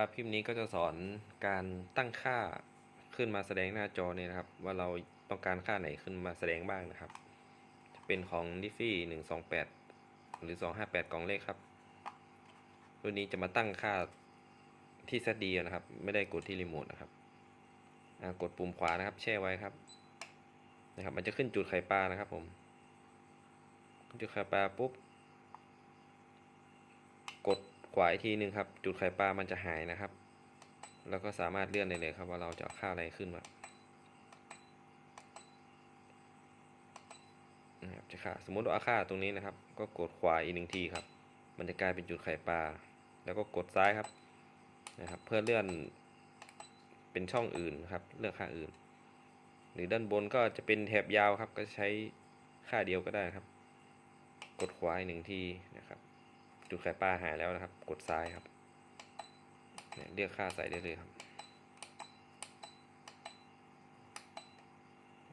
ครับคลิปนี้ก็จะสอนการตั้งค่าขึ้นมาแสดงหน้าจอเนี่ยนะครับ ว่าเราต้องการค่าไหนขึ้นมาแสดงบ้างนะครับ จะเป็นของ d i f f y หนึ่งสองแปดหรือสองห้าแปดกล่องเลขครับรุ่นนี้จะมาตั้งค่าที่ ZD นะครับ ไม่ได้กดที่รีโมทนะครับกดปุ่มขวานะครับ แช่ไว้ครับ นะครับ มันจะขึ้นจุดไข่ปลานะครับผมขึ้นจุดไข่ปลาปุ๊บ กด ขวาอีกทีหนึ่งครับ จุดไข่ปลามันจะหายนะครับ แล้วก็สามารถเลื่อนได้เลยครับว่าเราจะเอาค่าอะไรขึ้นมานะครับจะค่าสมมติว่าเอาค่าตรงนี้นะครับ ก็กดขวาอีกหนึ่งทีครับ มันจะกลายเป็นจุดไข่ปลาแล้วก็กดซ้ายครับนะครับ เพื่อเลื่อนเป็นช่องอื่นครับ เลือกค่าอื่น หรือด้านบนก็จะเป็นแถบยาวครับ ก็ใช้ค่าเดียวก็ได้ครับ กดขวาอีกหนึ่งทีนะครับ จุดไข่ปลาหายแล้วนะครับ กดซ้ายครับเนี่ยเลือกค่าใส่ได้เลยครับ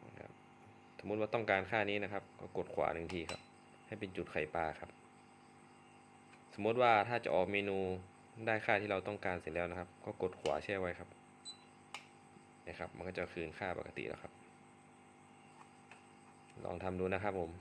นะครับสมมติว่าต้องการค่านี้นะครับ ก็กดขวาหนึ่งทีครับ ให้เป็นจุดไข่ปลาครับ สมมติว่าถ้าจะออกเมนูได้ค่าที่เราต้องการเสร็จแล้วนะครับ ก็กดขวาแช่ไว้ครับนะครับ มันก็จะคืนค่าปกติแล้วครับ ลองทำดูนะครับผม